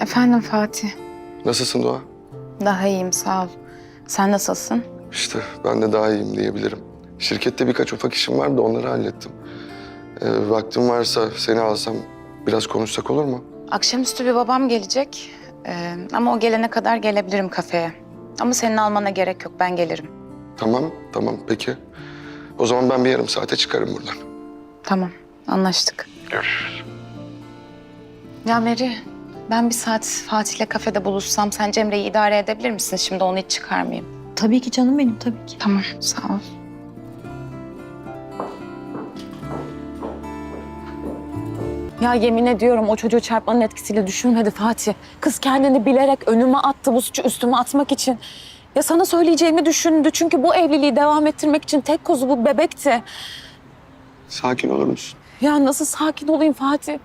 Efendim Fatih. Nasılsın Doğa? Daha iyiyim sağ ol. Sen nasılsın? İşte ben de daha iyiyim diyebilirim. Şirkette birkaç ufak işim vardı onları hallettim. Ee, vaktin varsa seni alsam biraz konuşsak olur mu? Akşamüstü bir babam gelecek. Ee, ama o gelene kadar gelebilirim kafeye. Ama senin almana gerek yok ben gelirim. Tamam, tamam peki. O zaman ben bir yarım saate çıkarım buradan. Tamam anlaştık. Görüşürüz. Ya Meri ben bir saat Fatih'le kafede buluşsam sen Cemre'yi idare edebilir misin? Şimdi onu hiç çıkarmayayım. Tabii ki canım benim tabii ki. Tamam sağ ol. Ya yemin ediyorum o çocuğu çarpmanın etkisiyle düşünmedi Fatih. Kız kendini bilerek önüme attı bu suçu üstüme atmak için. Ya sana söyleyeceğimi düşündü çünkü bu evliliği devam ettirmek için tek kozu bu bebekti. Sakin olur musun? Ya nasıl sakin olayım Fatih?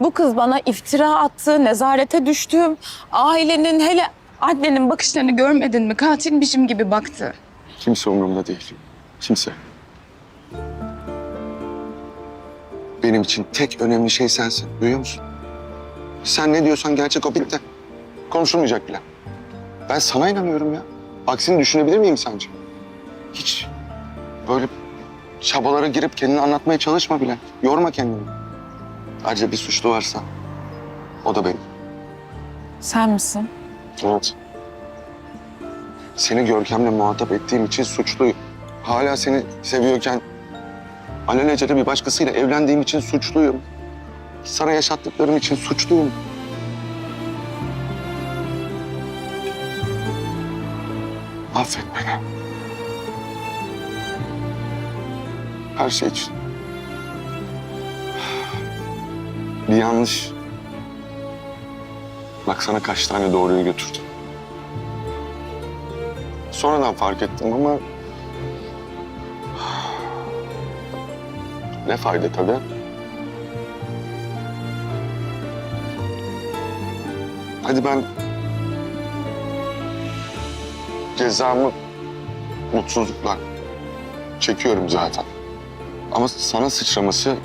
Bu kız bana iftira attı, nezarete düştüm. Ailenin hele annenin bakışlarını görmedin mi? Katilmişim gibi baktı. Kimse umurumda değil. Kimse. Benim için tek önemli şey sensin. Duyuyor musun? Sen ne diyorsan gerçek o bitti. Konuşulmayacak bile. Ben sana inanıyorum ya. Aksini düşünebilir miyim sence? Hiç böyle çabalara girip kendini anlatmaya çalışma bile. Yorma kendini. Ayrıca bir suçlu varsa o da benim. Sen misin? Evet. Seni Görkem'le muhatap ettiğim için suçluyum. Hala seni seviyorken alelacele bir başkasıyla evlendiğim için suçluyum. Sana yaşattıklarım için suçluyum. Affet beni. Her şey için. Bir yanlış. Bak sana kaç tane doğruyu götürdüm. Sonradan fark ettim ama... Ne fayda tabii. Hadi ben... Cezamı mutsuzlukla çekiyorum zaten. Ama sana sıçraması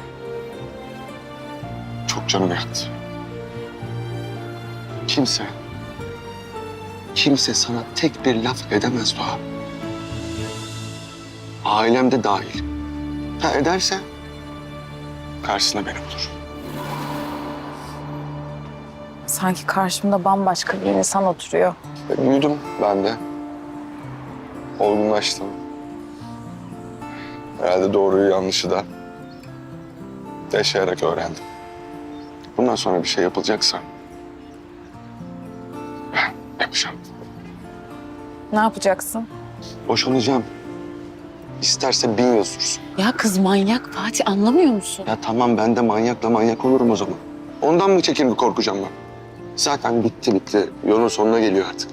çok canımı yaktı. Kimse, kimse sana tek bir laf edemez Doğa. Ailem de dahil. Ha ederse karşısına beni bulur. Sanki karşımda bambaşka bir insan oturuyor. Büyüdüm ben de. Olgunlaştım. Herhalde doğruyu yanlışı da yaşayarak öğrendim. Bundan sonra bir şey yapılacaksa ben yapacağım. Ne yapacaksın? Boşanacağım. İsterse bin yıl sürsün. Ya kız manyak Fatih anlamıyor musun? Ya tamam ben de manyakla manyak olurum o zaman. Ondan mı çekinip korkacağım ben? Zaten bitti bitti. Yolun sonuna geliyor artık.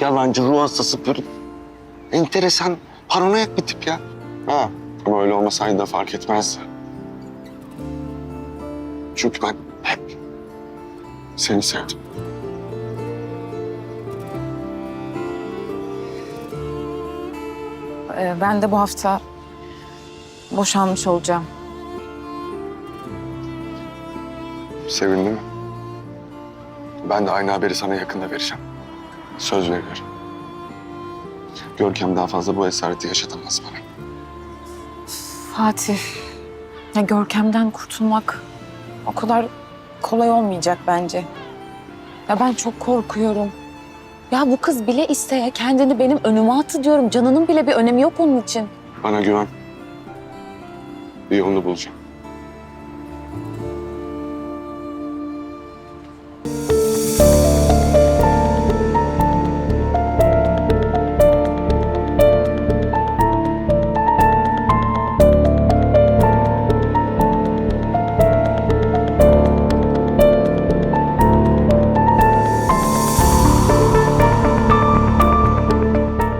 Yalancı, ruh hastası böyle enteresan, paranoyak bir tip ya. Ha, ama öyle olmasaydı da fark etmezdi. Çünkü ben hep seni sevdim. Ee, ben de bu hafta boşanmış olacağım. Sevindin mi? Ben de aynı haberi sana yakında vereceğim. Söz veriyorum. Görkem daha fazla bu esareti yaşatamaz bana. Fatih, ya Görkem'den kurtulmak o kadar kolay olmayacak bence. Ya ben çok korkuyorum. Ya bu kız bile isteye kendini benim önüme attı diyorum. Canının bile bir önemi yok onun için. Bana güven. Bir yolunu bulacağım.